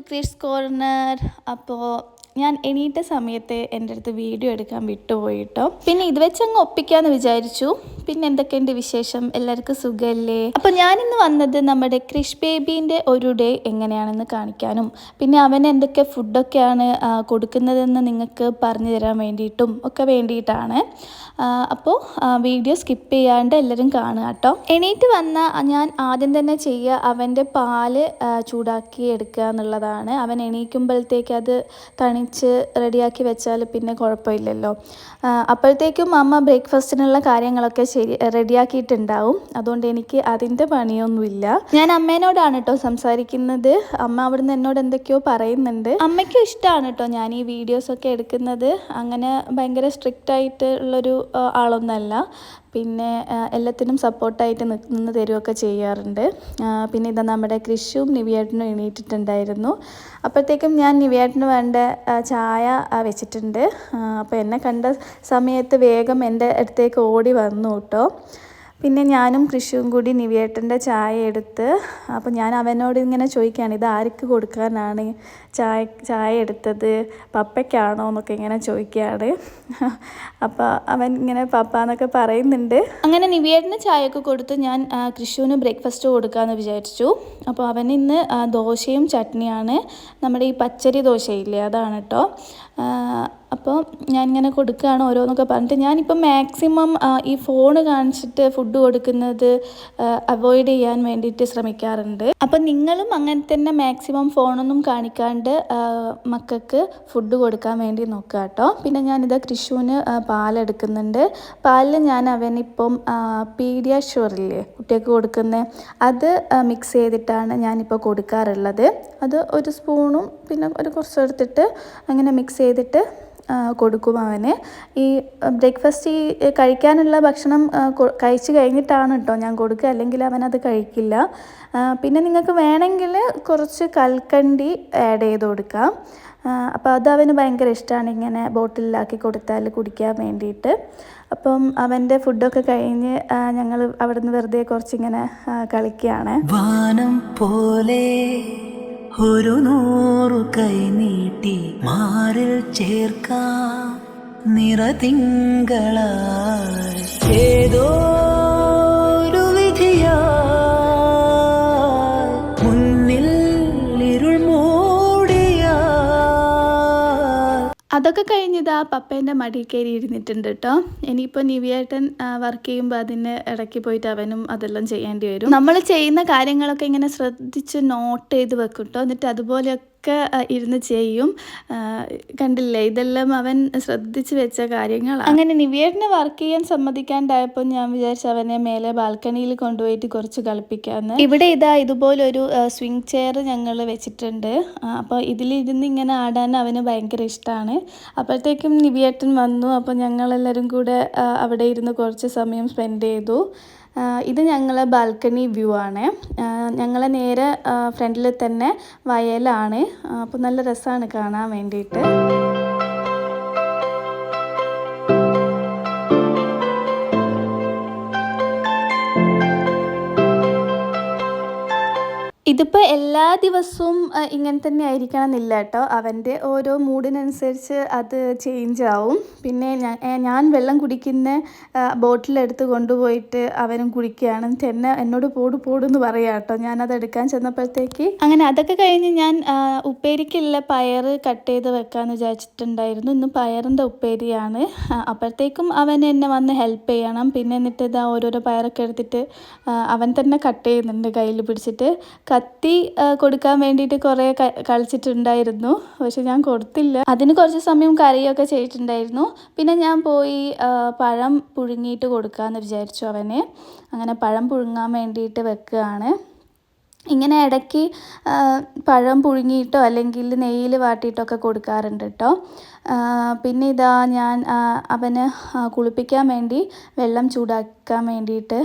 Chris corner അപ്പോൾ ഞാൻ എണീറ്റ സമയത്ത് എന്റെ അടുത്ത് വീഡിയോ എടുക്കാൻ വിട്ടുപോയിട്ടോ. പിന്നെ ഇത് വെച്ച് അങ്ങ് ഒപ്പിക്കാന്ന് വിചാരിച്ചു. പിന്നെ എന്തൊക്കെയുണ്ട് വിശേഷം? എല്ലാവർക്കും സുഖമല്ലേ അപ്പോൾ ഞാനിന്ന് വന്നത് നമ്മുടെ ക്രിഷ് ബേബീന്റെ ഒരു ഡേ എങ്ങനെയാണെന്ന് കാണിക്കാനും. പിന്നെ അവൻ എന്തൊക്കെ ഫുഡൊക്കെയാണ് കൊടുക്കുന്നതെന്ന് നിങ്ങൾക്ക് പറഞ്ഞു തരാൻ വേണ്ടിയിട്ടും ഒക്കെ വേണ്ടിയിട്ടാണ്. അപ്പോൾ വീഡിയോ സ്കിപ്പ് ചെയ്യാണ്ട് എല്ലാവരും കാണുക കേട്ടോ. എണീറ്റ് വന്ന ഞാൻ ആദ്യം തന്നെ ചെയ്യുക അവന്റെ പാൽ ചൂടാക്കി എടുക്കുക എന്നുള്ളതാണ്. അവൻ എണീക്കുമ്പോഴത്തേക്ക് അത് തണിച്ച് റെഡിയാക്കി വെച്ചാൽ പിന്നെ കുഴപ്പമില്ലല്ലോ. അപ്പോഴത്തേക്കും അമ്മ ബ്രേക്ക്ഫാസ്റ്റിനുള്ള കാര്യങ്ങളൊക്കെ ശരി റെഡിയാക്കിയിട്ടുണ്ടാവും. അതുകൊണ്ട് എനിക്ക് അതിന്റെ പണിയൊന്നുമില്ല. ഞാൻ അമ്മേനോടാണ് കേട്ടോ സംസാരിക്കുന്നത്. അമ്മ അവിടുന്ന് എന്നോട് എന്തൊക്കെയോ പറയുന്നുണ്ട്. അമ്മയ്ക്കും ഇഷ്ടമാണ് കേട്ടോ ഞാൻ ഈ വീഡിയോസൊക്കെ എടുക്കുന്നത്. അങ്ങനെ ഭയങ്കര സ്ട്രിക്റ്റ് ആയിട്ടുള്ളൊരു ആളൊന്നല്ല. പിന്നെ എല്ലാത്തിനും സപ്പോർട്ടായിട്ട് നിന്ന് തരുമൊക്കെ ചെയ്യാറുണ്ട്. പിന്നെ ഇതാ നമ്മുടെ കൃഷിയും നിവിയേട്ടനും എണീറ്റിട്ടുണ്ടായിരുന്നു. അപ്പോഴത്തേക്കും ഞാൻ നിവിയേട്ടന് വേണ്ട ചായ വെച്ചിട്ടുണ്ട്. അപ്പോൾ എന്നെ കണ്ട സമയത്ത് വേഗം എന്റെ അടുത്തേക്ക് ഓടി വന്നു കേട്ടോ. പിന്നെ ഞാനും കൃഷിയും കൂടി നിവിയേട്ടന്റെ ചായ എടുത്ത് അപ്പോൾ ഞാൻ അവനോട് ഇങ്ങനെ ചോദിക്കുകയാണ് ഇത് ആർക്ക് കൊടുക്കാനാണ് ചായ ചായ എടുത്തത്? പപ്പയ്ക്കാണോ? എന്നൊക്കെ ഇങ്ങനെ ചോദിക്കുകയാണ്. അപ്പോൾ അവൻ ഇങ്ങനെ പപ്പ എന്നൊക്കെ പറയുന്നുണ്ട്. അങ്ങനെ നിവേട്ടന് ചായയൊക്കെ കൊടുത്ത് ഞാൻ കൃഷുവിന് ബ്രേക്ക്ഫാസ്റ്റ് കൊടുക്കാമെന്ന് വിചാരിച്ചു. അപ്പോൾ അവൻ ഇന്ന് ദോശയും ചട്നിയാണ്. നമ്മുടെ ഈ പച്ചരി ദോശയില്ലേ അതാണ് കേട്ടോ അപ്പോൾ ഞാനിങ്ങനെ കൊടുക്കുകയാണ് ഓരോന്നൊക്കെ പറഞ്ഞിട്ട് ഞാനിപ്പോൾ മാക്സിമം ഈ ഫോൺ കാണിച്ചിട്ട് ഫുഡ് കൊടുക്കുന്നത് അവോയ്ഡ് ചെയ്യാൻ വേണ്ടിയിട്ട് ശ്രമിക്കാറുണ്ട്. അപ്പം നിങ്ങളും അങ്ങനെ തന്നെ മാക്സിമം ഫോണൊന്നും കാണിക്കാണ്ട് മക്കൾക്ക് ഫുഡ് കൊടുക്കാൻ വേണ്ടി നോക്കുക കേട്ടോ. പിന്നെ ഞാനിത് കൃഷുവിന് പാലെടുക്കുന്നുണ്ട് പാലിൽ ഞാൻ അവനിപ്പം പീഡിയാഷുവറില്ലേ കുട്ടികൾക്ക് കൊടുക്കുന്നത് അത് മിക്സ് ചെയ്തിട്ടാണ് ഞാനിപ്പോൾ കൊടുക്കാറുള്ളത്. അത് ഒരു സ്പൂണും പിന്നെ ഒരു കുറച്ചെടുത്തിട്ട് അങ്ങനെ മിക്സ് ചെയ്തിട്ട് കൊടുക്കും അവന്. ഈ ബ്രേക്ക്ഫാസ്റ്റ് ഈ കഴിക്കാനുള്ള ഭക്ഷണം കഴിച്ച് കഴിഞ്ഞിട്ടാണ് കേട്ടോ ഞാൻ കൊടുക്കുക. അല്ലെങ്കിൽ അവനത് കഴിക്കില്ല. പിന്നെ നിങ്ങൾക്ക് വേണമെങ്കിൽ കുറച്ച് കൽക്കണ്ടി ആഡ് ചെയ്ത് കൊടുക്കാം. അപ്പോൾ അത് അവന് ഭയങ്കര ഇഷ്ടമാണ് ഇങ്ങനെ ബോട്ടിലാക്കി കൊടുത്താൽ കുടിക്കാൻ വേണ്ടിയിട്ട്. അപ്പം അവന്റെ ഫുഡൊക്കെ കഴിഞ്ഞ് ഞങ്ങൾ അവിടുന്ന് വെറുതെ കുറച്ചിങ്ങനെ കളിക്കുകയാണ്. വാനം പോലെ ഒരു നൂറു കൈ നീട്ടി മാറിൽ ചേർക്കാം നിറതിങ്കളായി അതൊക്കെ കഴിഞ്ഞിതാ പപ്പേന്റെ മടിയിൽ കയറി ഇരുന്നിട്ടുണ്ട് കേട്ടോ. ഇനിയിപ്പോൾ നിവിയേട്ടൻ വർക്ക് ചെയ്യുമ്പോൾ അതിന് ഇടയ്ക്ക് പോയിട്ട് അവനും അതെല്ലാം ചെയ്യേണ്ടി വരും. നമ്മൾ ചെയ്യുന്ന കാര്യങ്ങളൊക്കെ ഇങ്ങനെ ശ്രദ്ധിച്ച് നോട്ട് ചെയ്ത് വെക്കും കേട്ടോ. എന്നിട്ട് അതുപോലെയൊക്കെ ആ, ഇരുന്ന് ചെയ്യും. കണ്ടില്ലേ ഇതെല്ലാം അവൻ ശ്രദ്ധിച്ച് വെച്ച കാര്യങ്ങളാണ് അങ്ങനെ നിവേറിനെ വർക്ക് ചെയ്യാൻ സമ്മതിക്കാണ്ടായപ്പോൾ ഞാൻ വിചാരിച്ചു അവനെ മേലെ ബാൽക്കണിയിൽ കൊണ്ടുപോയിട്ട് കുറച്ച് കളിപ്പിക്കാമെന്ന് ഇവിടെ ഇതാ ഇതുപോലൊരു സ്വിങ് ചെയർ ഞങ്ങൾ വെച്ചിട്ടുണ്ട്. അപ്പോൾ ഇതിലിരുന്ന് ഇങ്ങനെ ആടാൻ അവന് ഭയങ്കര ഇഷ്ടമാണ് അപ്പോഴത്തേക്കും നിവിയേട്ടൻ വന്നു. അപ്പോൾ ഞങ്ങളെല്ലാവരും കൂടെ അവിടെ ഇരുന്ന് കുറച്ച് സമയം സ്പെൻഡ് ചെയ്തു. ഇത് ഞങ്ങളെ ബാൽക്കണി വ്യൂ ആണ്. ഞങ്ങളെ നേരെ ഫ്രണ്ടിൽ തന്നെ വയലാണ്. അപ്പോൾ നല്ല രസമാണ് കാണാൻ വേണ്ടിയിട്ട്. ഇതിപ്പോൾ എല്ലാ ദിവസവും ഇങ്ങനെ തന്നെ ആയിരിക്കണം എന്നില്ല കേട്ടോ. അവന്റെ ഓരോ മൂഡിനനുസരിച്ച് അത് ചേഞ്ച് ആവും. പിന്നെ ഞാൻ വെള്ളം കുടിക്കുന്ന ബോട്ടിലെടുത്ത് കൊണ്ടുപോയിട്ട് അവനും കുടിക്കുകയാണ്. തന്നെ എന്നെ എന്നോട് പോട് പോടെന്ന് പറയാം കേട്ടോ. ഞാനത് എടുക്കാൻ ചെന്നപ്പോഴത്തേക്ക് അങ്ങനെ അതൊക്കെ കഴിഞ്ഞ് ഞാൻ ഉപ്പേരിക്കുള്ള പയർ കട്ട് ചെയ്ത് വെക്കാമെന്ന് വിചാരിച്ചിട്ടുണ്ടായിരുന്നു. ഇന്ന് പയറിന്റെ ഉപ്പേരിയാണ്. അപ്പോഴത്തേക്കും അവൻ എന്നെ വന്ന് ഹെൽപ്പ് ചെയ്യണം. പിന്നെ എന്നിട്ട് ഇതാ ഓരോരോ പയറൊക്കെ എടുത്തിട്ട് അവൻ തന്നെ കട്ട് ചെയ്യുന്നുണ്ട് കയ്യിൽ പിടിച്ചിട്ട്. കത്തി കൊടുക്കാൻ വേണ്ടിയിട്ട് കുറേ കളിച്ചിട്ടുണ്ടായിരുന്നു. പക്ഷെ ഞാൻ കൊടുത്തില്ല. അതിന് കുറച്ച് സമയം കറിയൊക്കെ ചെയ്തിട്ടുണ്ടായിരുന്നു. പിന്നെ ഞാൻ പോയി പഴം പുഴുങ്ങിയിട്ട് കൊടുക്കാമെന്ന് വിചാരിച്ചു അവന്. അങ്ങനെ പഴം പുഴുങ്ങാൻ വേണ്ടിയിട്ട് വെക്കുകയാണ്. ഇങ്ങനെ ഇടയ്ക്ക് പഴം പുഴുങ്ങിയിട്ടോ അല്ലെങ്കിൽ നെയ്യിൽ വാട്ടിയിട്ടൊക്കെ കൊടുക്കാറുണ്ട് കേട്ടോ പിന്നെ ഇതാ ഞാൻ അവന് കുളിപ്പിക്കാൻ വേണ്ടി വെള്ളം ചൂടാക്കാൻ വേണ്ടിയിട്ട്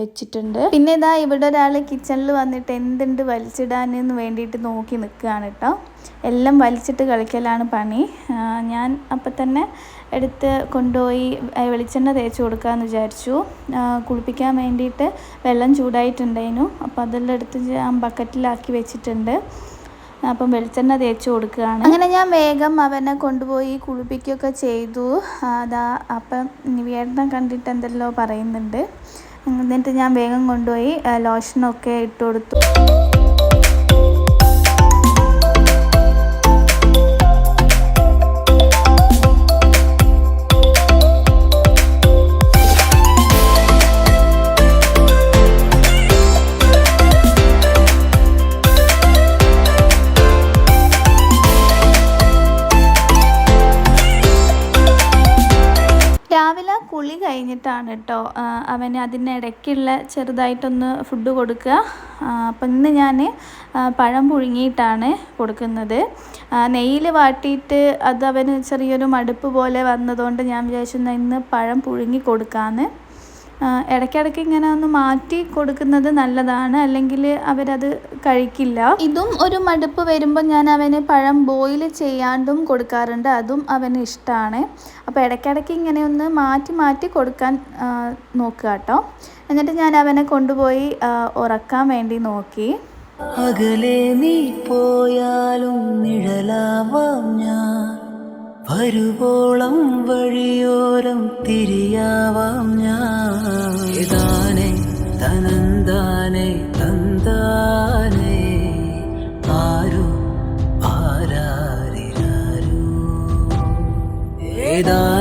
വെച്ചിട്ടുണ്ട്. പിന്നെ ഇതാ ഇവിടെ ഒരാൾ കിച്ചണിൽ വന്നിട്ട് എന്തുണ്ട് വലിച്ചിടാനെന്ന് വേണ്ടിയിട്ട് നോക്കി നിൽക്കുകയാണ് കേട്ടോ എല്ലാം വലിച്ചിട്ട് കളിക്കലാണ് പണി. ഞാൻ അപ്പം തന്നെ എടുത്ത് കൊണ്ടുപോയി വെളിച്ചെണ്ണ തേച്ച് കൊടുക്കാമെന്ന് വിചാരിച്ചു. കുളിപ്പിക്കാൻ വേണ്ടിയിട്ട് വെള്ളം ചൂടായിട്ടുണ്ടായിരുന്നു. അപ്പോൾ അതെല്ലാം എടുത്ത് ഞാൻ ബക്കറ്റിലാക്കി വെച്ചിട്ടുണ്ട്. അപ്പം വെളിച്ചെണ്ണ തേച്ച് കൊടുക്കുകയാണ്. അങ്ങനെ ഞാൻ വേഗം അവനെ കൊണ്ടുപോയി കുളിപ്പിക്കുകയൊക്കെ ചെയ്തു. അതാ അപ്പം നിവേദനം കണ്ടിട്ട് എന്തെല്ലോ പറയുന്നുണ്ട്. എന്നിട്ട് ഞാൻ വേഗം കൊണ്ടുപോയി ലോഷനൊക്കെ ഇട്ട് കൊടുത്തു. കഴിഞ്ഞിട്ടാണ് കേട്ടോ അവന് അതിനിടയ്ക്കുള്ള ചെറുതായിട്ടൊന്ന് ഫുഡ് കൊടുക്കുക. അപ്പം ഇന്ന് ഞാൻ പഴം പുഴുങ്ങിയിട്ടാണ് കൊടുക്കുന്നത്. നെയ്യിൽ വാട്ടിയിട്ട് അത് അവന് ചെറിയൊരു മടുപ്പ് പോലെ വന്നതുകൊണ്ട് ഞാൻ വിചാരിച്ചു ഇന്ന് പഴം പുഴുങ്ങി കൊടുക്കാമെന്ന് ഇടയ്ക്കിടയ്ക്ക് ഇങ്ങനെ ഒന്ന് മാറ്റി കൊടുക്കുന്നത് നല്ലതാണ്. അല്ലെങ്കിൽ അവരത് കഴിക്കില്ല. ഇതും ഒരു മടുപ്പ് വരുമ്പോൾ ഞാൻ അവന് പഴം ബോയിൽ ചെയ്യാണ്ടും കൊടുക്കാറുണ്ട്. അതും അവന് ഇഷ്ടമാണ് അപ്പോൾ ഇടയ്ക്കിടയ്ക്ക് ഇങ്ങനെ ഒന്ന് മാറ്റി മാറ്റി കൊടുക്കാൻ നോക്കുക കേട്ടോ. എന്നിട്ട് ഞാൻ അവനെ കൊണ്ടുപോയി ഉറക്കാൻ വേണ്ടി നോക്കി. അകലെ നീ പോയാലും നിഴലാവാം ഞാൻ. വരുവോളം വഴിയോരം തിരിയാവാം ഞാൻ. ഇതാനെ തനന്താനെ തന്താനെ ആരു ആരാരിരാരു ഏതാനെ തനന്താ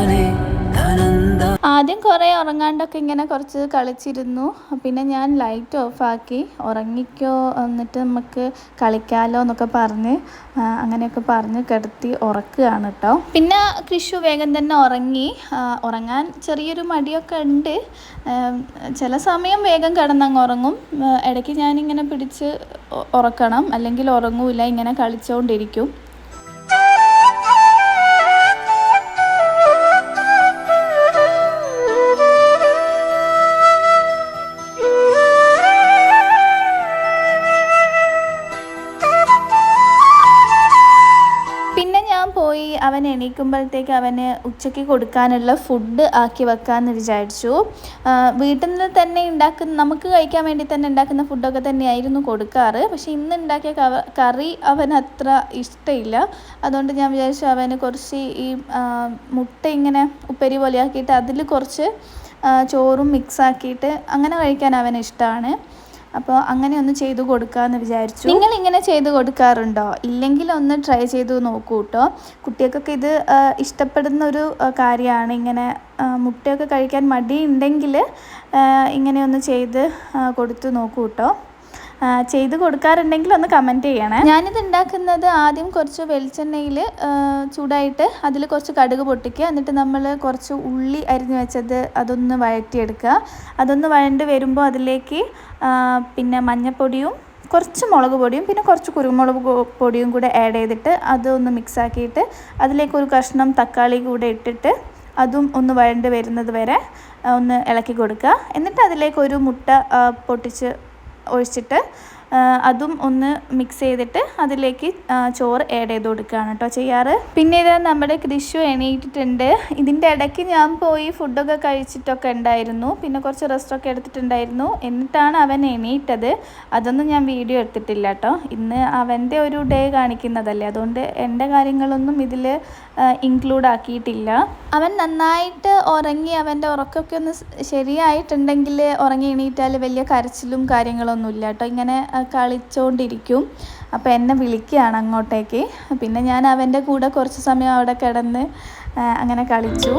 ആദ്യം കുറേ ഉറങ്ങാണ്ടൊക്കെ ഇങ്ങനെ കുറച്ച് കളിച്ചിരുന്നു. പിന്നെ ഞാൻ ലൈറ്റ് ഓഫാക്കി ഉറങ്ങിക്കോ എന്നിട്ട് നമുക്ക് കളിക്കാലോ എന്നൊക്കെ പറഞ്ഞ് അങ്ങനെയൊക്കെ പറഞ്ഞ് കിടത്തി ഉറക്കുകയാണ് കേട്ടോ. പിന്നെ കൃഷു വേഗം തന്നെ ഉറങ്ങി. ഉറങ്ങാൻ ചെറിയൊരു മടിയൊക്കെ ഉണ്ട്. ചില സമയം വേഗം കിടന്നങ്ങ് ഉറങ്ങും. ഇടയ്ക്ക് ഞാനിങ്ങനെ പിടിച്ച് ഉറക്കണം. അല്ലെങ്കിൽ ഉറങ്ങൂല ഇങ്ങനെ കളിച്ചുകൊണ്ടിരിക്കും എണീക്കുമ്പോഴത്തേക്ക് അവന് ഉച്ചയ്ക്ക് കൊടുക്കാനുള്ള ഫുഡ് ആക്കി വെക്കാമെന്ന് വിചാരിച്ചു. വീട്ടിൽ നിന്ന് തന്നെ ഉണ്ടാക്കുന്ന നമുക്ക് കഴിക്കാൻ വേണ്ടി തന്നെ ഉണ്ടാക്കുന്ന ഫുഡൊക്കെ തന്നെയായിരുന്നു കൊടുക്കാറ്. പക്ഷേ ഇന്ന് ഉണ്ടാക്കിയ കറി അവന് അത്ര ഇഷ്ടമില്ല അതുകൊണ്ട് ഞാൻ വിചാരിച്ചു അവന് കുറച്ച് ഈ മുട്ട ഇങ്ങനെ ഉപ്പരി പോലെയാക്കിയിട്ട് അതിൽ കുറച്ച് ചോറും മിക്സ് ആക്കിയിട്ട് അങ്ങനെ കഴിക്കാൻ അവന് ഇഷ്ടമാണ് അപ്പോൾ അങ്ങനെ ഒന്ന് ചെയ്തു കൊടുക്കാമെന്ന് വിചാരിച്ചു. നിങ്ങൾ ഇങ്ങനെ ചെയ്ത് കൊടുക്കാറുണ്ടോ? ഇല്ലെങ്കിൽ ഒന്ന് ട്രൈ ചെയ്തു നോക്കൂ കേട്ടോ കുട്ടികൾക്കൊക്കെ ഇത് ഇഷ്ടപ്പെടുന്ന ഒരു കാര്യമാണ്. ഇങ്ങനെ മുട്ടയൊക്കെ കഴിക്കാൻ മടിയുണ്ടെങ്കിൽ ഇങ്ങനെ ഒന്ന് ചെയ്ത് കൊടുത്തു നോക്കൂ കേട്ടോ ചെയ്ത് കൊടുക്കാറുണ്ടെങ്കിൽ ഒന്ന് കമന്റ് ചെയ്യണേ. ഞാനിത് ഉണ്ടാക്കുന്നത് ആദ്യം കുറച്ച് വെളിച്ചെണ്ണയിൽ ചൂടായിട്ട് അതിൽ കുറച്ച് കടുക് പൊട്ടിക്കുക. എന്നിട്ട് നമ്മൾ കുറച്ച് ഉള്ളി അരിഞ്ഞു വെച്ചത് അതൊന്ന് വഴറ്റിയെടുക്കുക. അതൊന്ന് വഴണ്ട് വരുമ്പോൾ അതിലേക്ക് പിന്നെ മഞ്ഞൾപ്പൊടിയും കുറച്ച് മുളക് പൊടിയും പിന്നെ കുറച്ച് കുരുമുളക് പൊടിയും കൂടെ ആഡ് ചെയ്തിട്ട് അതൊന്ന് മിക്സാക്കിയിട്ട് അതിലേക്ക് ഒരു കഷ്ണം തക്കാളി കൂടെ ഇട്ടിട്ട് അതും ഒന്ന് വഴണ്ട് വരുന്നത് വരെ ഒന്ന് ഇളക്കി കൊടുക്കുക. എന്നിട്ട് അതിലേക്ക് ഒരു മുട്ട പൊട്ടിച്ച് ഒഴിച്ചിട്ട് അതും ഒന്ന് മിക്സ് ചെയ്തിട്ട് അതിലേക്ക് ചോറ് ആഡ് ചെയ്ത് കൊടുക്കുകയാണ് കേട്ടോ ചെയ്യാറ്. പിന്നെ ഇത് നമ്മുടെ കൃഷി എണീറ്റിട്ടുണ്ട്. ഇതിന്റെ ഇടയ്ക്ക് ഞാൻ പോയി ഫുഡൊക്കെ കഴിച്ചിട്ടൊക്കെ ഉണ്ടായിരുന്നു. പിന്നെ കുറച്ച് റെസ്റ്റൊക്കെ എടുത്തിട്ടുണ്ടായിരുന്നു. എന്നിട്ടാണ് അവൻ എണീറ്റത്. അതൊന്നും ഞാൻ വീഡിയോ എടുത്തിട്ടില്ല കേട്ടോ ഇന്ന് അവന്റെ ഒരു ഡേ കാണിക്കുന്നതല്ലേ. അതുകൊണ്ട് എന്റെ കാര്യങ്ങളൊന്നും ഇതിൽ ഇൻക്ലൂഡ് ആക്കിയിട്ടില്ല. അവൻ നന്നായിട്ട് ഉറങ്ങി അവന്റെ ഉറക്കമൊക്കെ ഒന്ന് ശരിയായിട്ടുണ്ടെങ്കിൽ ഉറങ്ങി എണീറ്റാൽ വലിയ കരച്ചിലും കാര്യങ്ങളൊന്നും ഇല്ല കേട്ടോ ഇങ്ങനെ കളിച്ചുകൊണ്ടിരിക്കും അപ്പോൾ എന്നെ വിളിക്കുകയാണ് അങ്ങോട്ടേക്ക്. പിന്നെ ഞാൻ അവന്റെ കൂടെ കുറച്ച് സമയം അവിടെ കിടന്ന് അങ്ങനെ കളിച്ചു.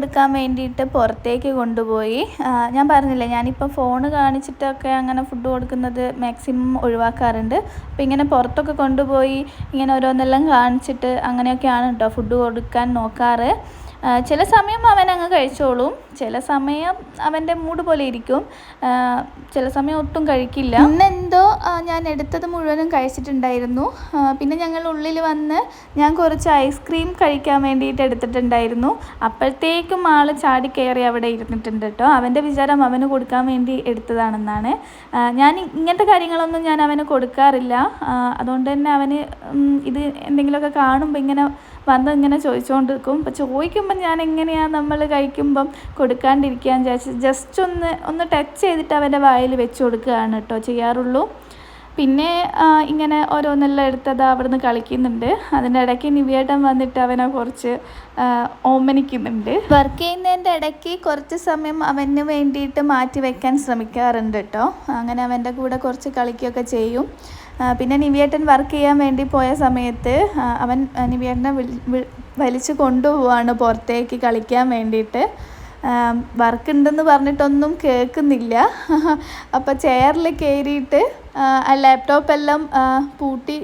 കൊടുക്കാൻ വേണ്ടിയിട്ട് പുറത്തേക്ക് കൊണ്ടുപോയി. ഞാൻ പറഞ്ഞില്ലേ ഞാനിപ്പോൾ ഫോൺ കാണിച്ചിട്ടൊക്കെ അങ്ങനെ ഫുഡ് കൊടുക്കുന്നത് മാക്സിമം ഒഴിവാക്കാറുണ്ട്. അപ്പോൾ ഇങ്ങനെ പുറത്തൊക്കെ കൊണ്ടുപോയി ഇങ്ങനെ ഓരോന്നെല്ലാം കാണിച്ചിട്ട് അങ്ങനെയൊക്കെയാണ് കേട്ടോ ഫുഡ് കൊടുക്കാൻ നോക്കാറ്. ചില സമയം അവൻ അങ്ങ് കഴിച്ചോളും. ചില സമയം അവന്റെ മൂഡ് പോലെ ഇരിക്കും. ചില സമയം ഒട്ടും കഴിക്കില്ല. ഇന്നെന്തോ ഞാൻ എടുത്തത് മുഴുവനും കഴിച്ചിട്ടുണ്ടായിരുന്നു. പിന്നെ ഞങ്ങൾ ഉള്ളിൽ വന്ന് ഞാൻ കുറച്ച് ഐസ്ക്രീം കഴിക്കാൻ വേണ്ടിയിട്ട് എടുത്തിട്ടുണ്ടായിരുന്നു. അപ്പോഴത്തേക്കും ആൾ ചാടി കയറി അവിടെ ഇരുന്നിട്ടുണ്ട് കേട്ടോ. അവന്റെ വിചാരം അവന് കൊടുക്കാൻ വേണ്ടി എടുത്തതാണെന്നാണ്. ഞാൻ ഇങ്ങനത്തെ കാര്യങ്ങളൊന്നും ഞാൻ അവന് കൊടുക്കാറില്ല. അതുകൊണ്ട് തന്നെ അവന് ഇത് എന്തെങ്കിലുമൊക്കെ കാണുമ്പോൾ ഇങ്ങനെ വന്ന് ഇങ്ങനെ ചോദിച്ചുകൊണ്ടിരിക്കും അപ്പം ചോദിക്കുമ്പം ഞാൻ എങ്ങനെയാണ് നമ്മൾ കഴിക്കുമ്പം കൊടുക്കാണ്ടിരിക്കാൻ വിചാരിച്ച് ജസ്റ്റ് ഒന്ന് ഒന്ന് ടച്ച് ചെയ്തിട്ട് അവന്റെ വായിൽ വെച്ച് കൊടുക്കുകയാണ് കേട്ടോ ചെയ്യാറുള്ളൂ. പിന്നെ ഇങ്ങനെ ഓരോന്നെല്ലാം എടുത്തത് അവിടുന്ന് കളിക്കുന്നുണ്ട്. അതിന്റെ ഇടയ്ക്ക് നിവിയേട്ടൻ വന്നിട്ട് അവനെ കുറച്ച് ഓമനിക്കുന്നുണ്ട്. വർക്ക് ചെയ്യുന്നതിന്റെ ഇടയ്ക്ക് കുറച്ച് സമയം അവന് വേണ്ടിയിട്ട് മാറ്റി വെക്കാൻ ശ്രമിക്കാറുണ്ട് കേട്ടോ. അങ്ങനെ അവന്റെ കൂടെ കുറച്ച് കളിക്കുകയൊക്കെ ചെയ്യും. പിന്നെ നിവിയേട്ടൻ വർക്ക് ചെയ്യാൻ വേണ്ടി പോയ സമയത്ത് അവൻ നിവിയേട്ടനെ വലിച്ചു കൊണ്ടുപോവാണ് പുറത്തേക്ക് കളിക്കാൻ വേണ്ടിയിട്ട്. വർക്ക് ഉണ്ടെന്ന് പറഞ്ഞിട്ടൊന്നും കേൾക്കുന്നില്ല. അപ്പോൾ ചെയറിൽ കയറിയിട്ട് ആ ലാപ്ടോപ്പ് എല്ലാം പൂട്ടി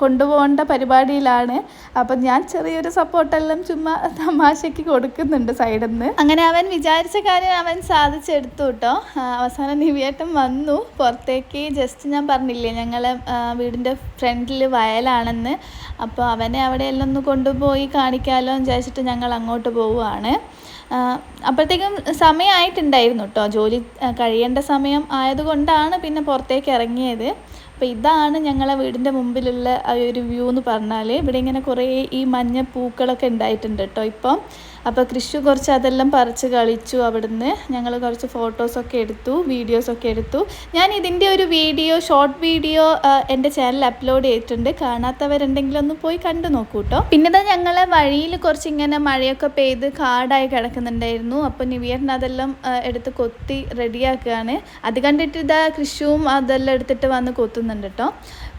കൊണ്ടുപോകേണ്ട പരിപാടിയിലാണ്. അപ്പം ഞാൻ ചെറിയൊരു സപ്പോർട്ടെല്ലാം ചുമ്മാ തമാശയ്ക്ക് കൊടുക്കുന്നുണ്ട് സൈഡിൽ നിന്ന് അങ്ങനെ അവൻ വിചാരിച്ച കാര്യം അവൻ സാധിച്ചെടുത്തു കേട്ടോ അവസാനം നിവിയേട്ടൻ വന്നു. പുറത്തേക്ക് ജസ്റ്റ് ഞാൻ പറഞ്ഞില്ലേ ഞങ്ങളെ വീടിന്റെ ഫ്രണ്ടിൽ വയലാണെന്ന്. അപ്പോൾ അവനെ അവിടെ എല്ലാം ഒന്ന് കൊണ്ടുപോയി കാണിക്കാമല്ലോ എന്ന് വിചാരിച്ചിട്ട് ഞങ്ങൾ അങ്ങോട്ട് പോവുകയാണ് അപ്പോഴത്തേക്കും സമയമായിട്ടുണ്ടായിരുന്നു കേട്ടോ. ജോലി കഴിയേണ്ട സമയം ആയതുകൊണ്ടാണ് പിന്നെ പുറത്തേക്ക് ഇറങ്ങിയത്. അപ്പോൾ ഇതാണ് ഞങ്ങളെ വീടിന്റെ മുമ്പിലുള്ള ഒരു വ്യൂ എന്ന് പറഞ്ഞാൽ ഇവിടെ ഇങ്ങനെ കുറേ ഈ മഞ്ഞ പൂക്കളൊക്കെ ഉണ്ടായിട്ടുണ്ട് കേട്ടോ ഇപ്പം. അപ്പോൾ കൃഷി കുറച്ച് അതെല്ലാം പറിച്ച് കളിച്ചു അവിടുന്ന്. ഞങ്ങൾ കുറച്ച് ഫോട്ടോസൊക്കെ എടുത്തു വീഡിയോസൊക്കെ എടുത്തു. ഞാൻ ഇതിന്റെ ഒരു വീഡിയോ ഷോർട്ട് വീഡിയോ എന്റെ ചാനൽ അപ്ലോഡ് ചെയ്തിട്ടുണ്ട്. കാണാത്തവരുണ്ടെങ്കിൽ ഒന്ന് പോയി കണ്ടു നോക്കൂ കേട്ടോ പിന്നെ ഇതാ ഞങ്ങളെ വഴിയിൽ കുറച്ച് ഇങ്ങനെ മഴയൊക്കെ പെയ്ത് കാടായി കിടക്കുന്നുണ്ടായിരുന്നു. അപ്പോൾ നിവിയറിന് അതെല്ലാം എടുത്ത് കൊത്തി റെഡിയാക്കുകയാണ് അത് കണ്ടിട്ട് ഇതാ കൃഷിയും അതെല്ലാം എടുത്തിട്ട് വന്ന് കൊത്തുന്നുണ്ട് കേട്ടോ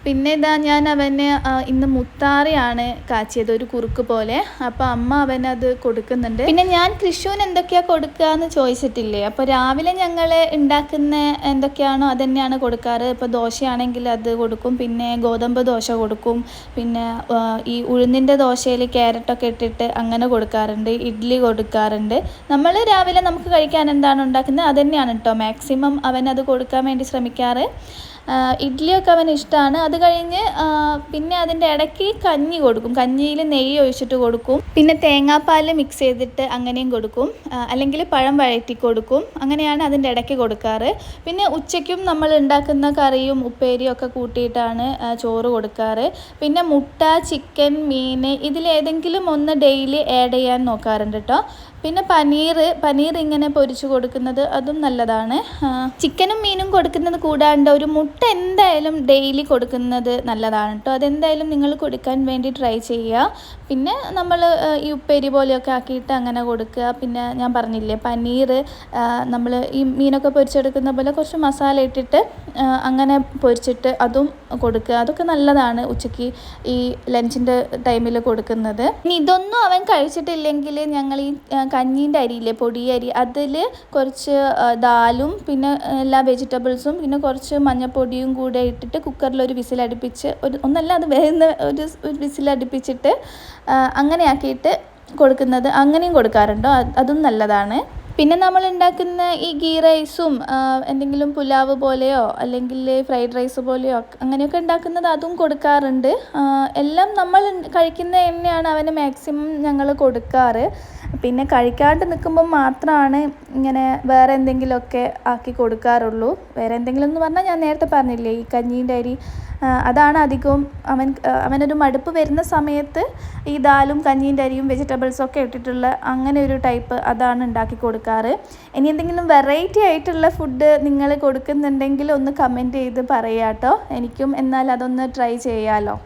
പിന്നെ ഇതാ ഞാൻ അവന് ഇന്ന് മുത്താറിയാണ് കാച്ചിയത് ഒരു കുറുക്ക് പോലെ. അപ്പോൾ അമ്മ അവനത് കൊടുക്കുന്നുണ്ട്. പിന്നെ ഞാൻ കൃഷുവിന് എന്തൊക്കെയാ കൊടുക്കുക എന്ന് ചോദിച്ചിട്ടില്ലേ? അപ്പോൾ രാവിലെ ഞങ്ങൾ ഉണ്ടാക്കുന്ന എന്തൊക്കെയാണോ അതന്നെയാണ് തന്നെയാണ് കൊടുക്കാറ്. ഇപ്പോൾ ദോശയാണെങ്കിൽ അത് കൊടുക്കും പിന്നെ ഗോതമ്പ് ദോശ കൊടുക്കും പിന്നെ ഈ ഉഴുന്നിന്റെ ദോശയിൽ ക്യാരറ്റൊക്കെ ഇട്ടിട്ട് അങ്ങനെ കൊടുക്കാറുണ്ട് ഇഡ്ഡലി കൊടുക്കാറുണ്ട്. നമ്മൾ രാവിലെ നമുക്ക് കഴിക്കാൻ എന്താണ് ഉണ്ടാക്കുന്നത്? അത് തന്നെയാണ് കേട്ടോ മാക്സിമം അവനത് കൊടുക്കാൻ വേണ്ടി ശ്രമിക്കാറ്. ഇഡ്ഡലിയൊക്കെ അവന് ഇഷ്ടമാണ് അത് കഴിഞ്ഞ് പിന്നെ അതിന്റെ ഇടയ്ക്ക് കഞ്ഞി കൊടുക്കും. കഞ്ഞിയിൽ നെയ്യ് ഒഴിച്ചിട്ട് കൊടുക്കും. പിന്നെ തേങ്ങാപ്പാൽ മിക്സ് ചെയ്തിട്ട് അങ്ങനെയും കൊടുക്കും. അല്ലെങ്കിൽ പഴം വഴറ്റി കൊടുക്കും. അങ്ങനെയാണ് അതിന്റെ ഇടയ്ക്ക് കൊടുക്കാറ്. പിന്നെ ഉച്ചയ്ക്കും നമ്മൾ ഉണ്ടാക്കുന്ന കറിയും ഉപ്പേരിയും ഒക്കെ കൂട്ടിയിട്ടാണ് ചോറ് കൊടുക്കാറ്. പിന്നെ മുട്ട ചിക്കൻ മീൻ ഇതിലേതെങ്കിലും ഒന്ന് ഡെയിലി ആഡ് ചെയ്യാൻ നോക്കാറുണ്ട് കേട്ടോ പിന്നെ പനീർ പനീർ ഇങ്ങനെ പൊരിച്ചു കൊടുക്കുന്നത് അതും നല്ലതാണ്. ചിക്കനും മീനും കൊടുക്കുന്നത് കൂടാണ്ട് ഒരു മുട്ട എന്തായാലും ഡെയിലി കൊടുക്കുന്നത് നല്ലതാണ് കേട്ടോ അതെന്തായാലും നിങ്ങൾ കൊടുക്കാൻ വേണ്ടി ട്രൈ ചെയ്യുക. പിന്നെ നമ്മൾ ഈ ഉപ്പേരി പോലെയൊക്കെ ആക്കിയിട്ട് അങ്ങനെ കൊടുക്കുക. പിന്നെ ഞാൻ പറഞ്ഞില്ലേ പനീർ നമ്മൾ ഈ മീനൊക്കെ പൊരിച്ചെടുക്കുന്ന പോലെ കുറച്ച് മസാല ഇട്ടിട്ട് അങ്ങനെ പൊരിച്ചിട്ട് അതും കൊടുക്കുക. അതൊക്കെ നല്ലതാണ് ഉച്ചയ്ക്ക് ഈ ലഞ്ചിന്റെ ടൈമിൽ കൊടുക്കുന്നത്. ഇനി ഇതൊന്നും അവൻ കഴിച്ചിട്ടില്ലെങ്കിൽ ഞങ്ങൾ ഈ കഞ്ഞീന്റെ അരിയില്ലേ പൊടി അരി അതിൽ കുറച്ച് ദാലും പിന്നെ എല്ലാ വെജിറ്റബിൾസും പിന്നെ കുറച്ച് മഞ്ഞൾപ്പൊടിയും കൂടെ ഇട്ടിട്ട് കുക്കറിൽ ഒരു വിസിലടുപ്പിച്ച് ഒരു ഒന്നല്ല അത് വേകുന്ന ഒരു വിസിലടുപ്പിച്ചിട്ട് അങ്ങനെയാക്കിയിട്ട് കൊടുക്കുന്നത് അങ്ങനെയും കൊടുക്കാറുണ്ടോ? അതും നല്ലതാണ്. പിന്നെ നമ്മൾ ഉണ്ടാക്കുന്ന ഈ ഗീ റൈസും എന്തെങ്കിലും പുലാവ് പോലെയോ അല്ലെങ്കിൽ ഫ്രൈഡ് റൈസ് പോലെയോ അങ്ങനെയൊക്കെ ഉണ്ടാക്കുന്നത് അതും കൊടുക്കാറുണ്ട്. എല്ലാം നമ്മൾ കഴിക്കുന്ന എണ്ണയാണ് അവന് മാക്സിമം ഞങ്ങൾ കൊടുക്കാറ്. പിന്നെ കഴിക്കാണ്ട് നിൽക്കുമ്പോൾ മാത്രമാണ് ഇങ്ങനെ വേറെ എന്തെങ്കിലുമൊക്കെ ആക്കി കൊടുക്കാറുള്ളൂ. വേറെ എന്തെങ്കിലും എന്ന് പറഞ്ഞാൽ ഞാൻ നേരത്തെ പറഞ്ഞില്ലേ ഈ കഞ്ഞീന്റെ അരി അതാണ് അധികവും അവൻ അവനൊരു മടുപ്പ് വരുന്ന സമയത്ത് ഈ ദാലും കഞ്ഞീന്റെ അരിയും വെജിറ്റബിൾസും ഒക്കെ ഇട്ടിട്ടുള്ള അങ്ങനെ ഒരു ടൈപ്പ് അതാണ് ഉണ്ടാക്കി കൊടുക്കാറ്. ഇനി എന്തെങ്കിലും വെറൈറ്റി ആയിട്ടുള്ള ഫുഡ് നിങ്ങൾ കൊടുക്കുന്നുണ്ടെങ്കിൽ ഒന്ന് കമന്റ് ചെയ്ത് പറയാട്ടോ. എനിക്കും എന്നാൽ അതൊന്ന് ട്രൈ ചെയ്യാമല്ലോ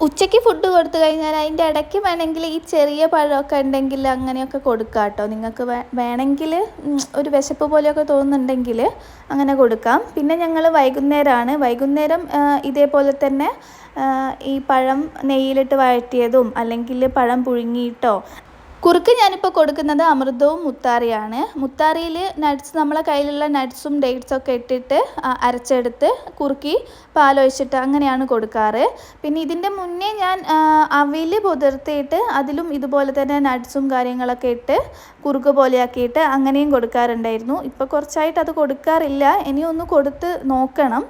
ഉച്ചയ്ക്ക് ഫുഡ് കൊടുത്തു കഴിഞ്ഞാൽ അതിന്റെ ഇടയ്ക്ക് വേണമെങ്കിൽ ഈ ചെറിയ പഴമൊക്കെ ഉണ്ടെങ്കിൽ അങ്ങനെയൊക്കെ കൊടുക്കാം കേട്ടോ. നിങ്ങൾക്ക് വേണമെങ്കിൽ ഒരു വിശപ്പ് പോലെയൊക്കെ തോന്നുന്നുണ്ടെങ്കിൽ അങ്ങനെ കൊടുക്കാം. പിന്നെ ഞങ്ങൾ വൈകുന്നേരമാണ് വൈകുന്നേരം ഇതേപോലെ തന്നെ ഈ പഴം നെയ്യിലിട്ട് വഴറ്റിയതും അല്ലെങ്കിൽ പഴം പുഴുങ്ങിയിട്ടോ കുറുക്ക് ഞാനിപ്പോൾ കൊടുക്കുന്നത് അമൃതവും മുത്താറിയാണ്. മുത്താറിയിൽ നട്ട്സ് നമ്മളെ കയ്യിലുള്ള നട്ട്സും ഡേറ്റ്സും ഒക്കെ ഇട്ടിട്ട് അരച്ചെടുത്ത് കുറുക്കി പാലൊഴിച്ചിട്ട് അങ്ങനെയാണ് കൊടുക്കാറ്. പിന്നെ ഇതിന്റെ മുന്നേ ഞാൻ അവിൽ പുതിർത്തിയിട്ട് അതിലും ഇതുപോലെ തന്നെ നട്ട്സും കാര്യങ്ങളൊക്കെ ഇട്ട് കുറുക്ക് പോലെയാക്കിയിട്ട് അങ്ങനെയും കൊടുക്കാറുണ്ടായിരുന്നു. ഇപ്പോൾ കുറച്ചായിട്ട് അത് കൊടുക്കാറില്ല. ഇനിയൊന്ന് കൊടുത്ത് നോക്കണം.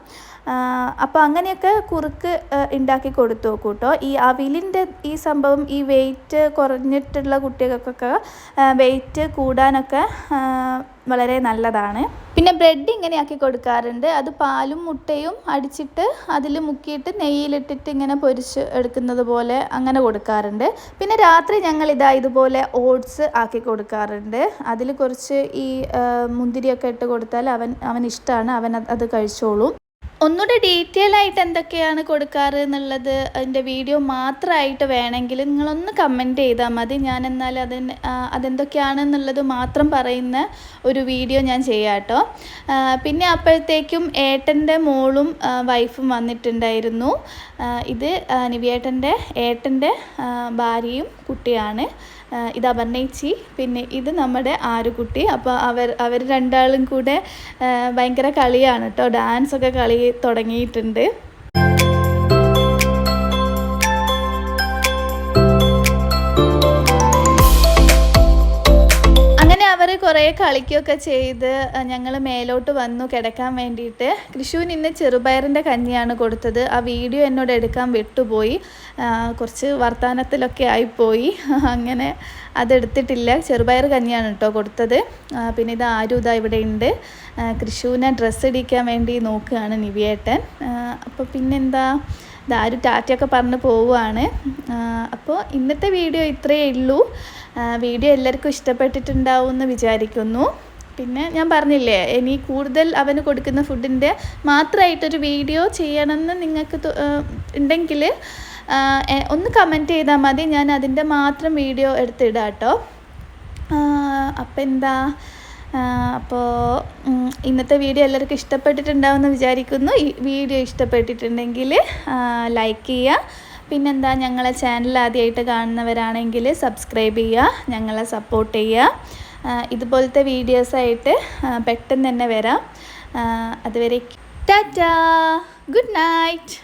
അപ്പോൾ അങ്ങനെയൊക്കെ കുറുക്ക് ഉണ്ടാക്കി കൊടുത്തു നോക്കൂ കേട്ടോ. ഈ അവിലിന്റെ ഈ സംഭവം ഈ വെയിറ്റ് കുറഞ്ഞിട്ടുള്ള കുട്ടികൾക്കൊക്കെ വെയിറ്റ് കൂടാനൊക്കെ വളരെ നല്ലതാണ്. പിന്നെ ബ്രെഡ് ഇങ്ങനെയാക്കി കൊടുക്കാറുണ്ട്. അത് പാലും മുട്ടയും അടിച്ചിട്ട് അതിൽ മുക്കിയിട്ട് നെയ്യിലിട്ടിട്ട് ഇങ്ങനെ പൊരിച്ച് എടുക്കുന്നത് പോലെ അങ്ങനെ കൊടുക്കാറുണ്ട്. പിന്നെ രാത്രി ഞങ്ങൾ ഇതാ ഇതുപോലെ ഓട്സ് ആക്കി കൊടുക്കാറുണ്ട്. അതിൽ കുറച്ച് ഈ മുന്തിരിയൊക്കെ ഇട്ട് കൊടുത്താൽ അവൻ അവൻ ഇഷ്ടമാണ് അവൻ അത് കഴിച്ചോളും. ഒന്നുകൂടെ ഡീറ്റെയിൽ ആയിട്ട് എന്തൊക്കെയാണ് കൊടുക്കാറ് എന്നുള്ളത് അതിന്റെ വീഡിയോ മാത്രമായിട്ട് വേണമെങ്കിൽ നിങ്ങളൊന്ന് കമന്റ് ചെയ്താൽ മതി. ഞാൻ എന്നാൽ അതിന് അതെന്തൊക്കെയാണ് അതെന്തൊക്കെയാണെന്നുള്ളത് മാത്രം പറയുന്ന ഒരു വീഡിയോ ഞാൻ ചെയ്യാം കേട്ടോ. പിന്നെ അപ്പോഴത്തേക്കും ഏട്ടന്റെ മോളും വൈഫും വന്നിട്ടുണ്ടായിരുന്നു. ഇത് നിവിയേട്ടന്റെ ഏട്ടന്റെ ഭാര്യയും കുട്ടിയാണ്. ഇത് അപർണയിച്ചി പിന്നെ ഇത് നമ്മുടെ ആരുകുട്ടി. അപ്പോൾ അവർ അവർ രണ്ടാളും കൂടെ ഭയങ്കര കളിയാണ് കേട്ടോ ഡാൻസൊക്കെ കളി തുടങ്ങിയിട്ടുണ്ട്. അവർ കുറേ കളിക്കുകയൊക്കെ ചെയ്ത് ഞങ്ങൾ മേലോട്ട് വന്നു കിടക്കാൻ വേണ്ടിയിട്ട്. കൃഷുവിന് ഇന്ന് ചെറുപയറിന്റെ കഞ്ഞിയാണ് കൊടുത്തത്. ആ വീഡിയോ എന്നോട് എടുക്കാൻ വിട്ടുപോയി. കുറച്ച് വർത്തമാനത്തിലൊക്കെ ആയിപ്പോയി. അങ്ങനെ അതെടുത്തിട്ടില്ല. ചെറുപയർ കഞ്ഞിയാണ് കേട്ടോ കൊടുത്തത്. പിന്നെ ഇത് ആരും ഇതാ ഇവിടെ ഉണ്ട്. കൃഷുവിനെ ഡ്രസ്സ് ഇടിക്കാൻ വേണ്ടി നോക്കുകയാണ് നിവിയേട്ടൻ. അപ്പോൾ പിന്നെന്താ? ഇതാരും ടാറ്റയൊക്കെ പറഞ്ഞ് പോവുകയാണ്. അപ്പോൾ ഇന്നത്തെ വീഡിയോ ഇത്രയേ ഉള്ളൂ. വീഡിയോ എല്ലാവർക്കും ഇഷ്ടപ്പെട്ടിട്ടുണ്ടാവും എന്ന് വിചാരിക്കുന്നു. പിന്നെ ഞാൻ പറഞ്ഞില്ലേ ഇനി കൂടുതൽ അവന് കൊടുക്കുന്ന ഫുഡിന്റെ മാത്രമായിട്ടൊരു വീഡിയോ ചെയ്യണമെന്ന് നിങ്ങൾക്ക് ഉണ്ടെങ്കിൽ ഒന്ന് കമന്റ് ചെയ്താൽ മതി. ഞാൻ അതിന്റെ മാത്രം വീഡിയോ എടുത്തിടാം കേട്ടോ. അപ്പം എന്താ? അപ്പോൾ ഇന്നത്തെ വീഡിയോ എല്ലാവർക്കും ഇഷ്ടപ്പെട്ടിട്ടുണ്ടാവുമെന്ന് വിചാരിക്കുന്നു. ഈ വീഡിയോ ഇഷ്ടപ്പെട്ടിട്ടുണ്ടെങ്കിൽ ലൈക്ക് ചെയ്യുക. പിന്നെന്താ ഞങ്ങളെ ചാനൽ ആദ്യമായിട്ട് കാണുന്നവരാണെങ്കിൽ സബ്സ്ക്രൈബ് ചെയ്യുക ഞങ്ങളെ സപ്പോർട്ട് ചെയ്യുക. ഇതുപോലത്തെ വീഡിയോസായിട്ട് പെട്ടെന്ന് തന്നെ വരാം. അതുവരെ ടാറ്റാ! Good night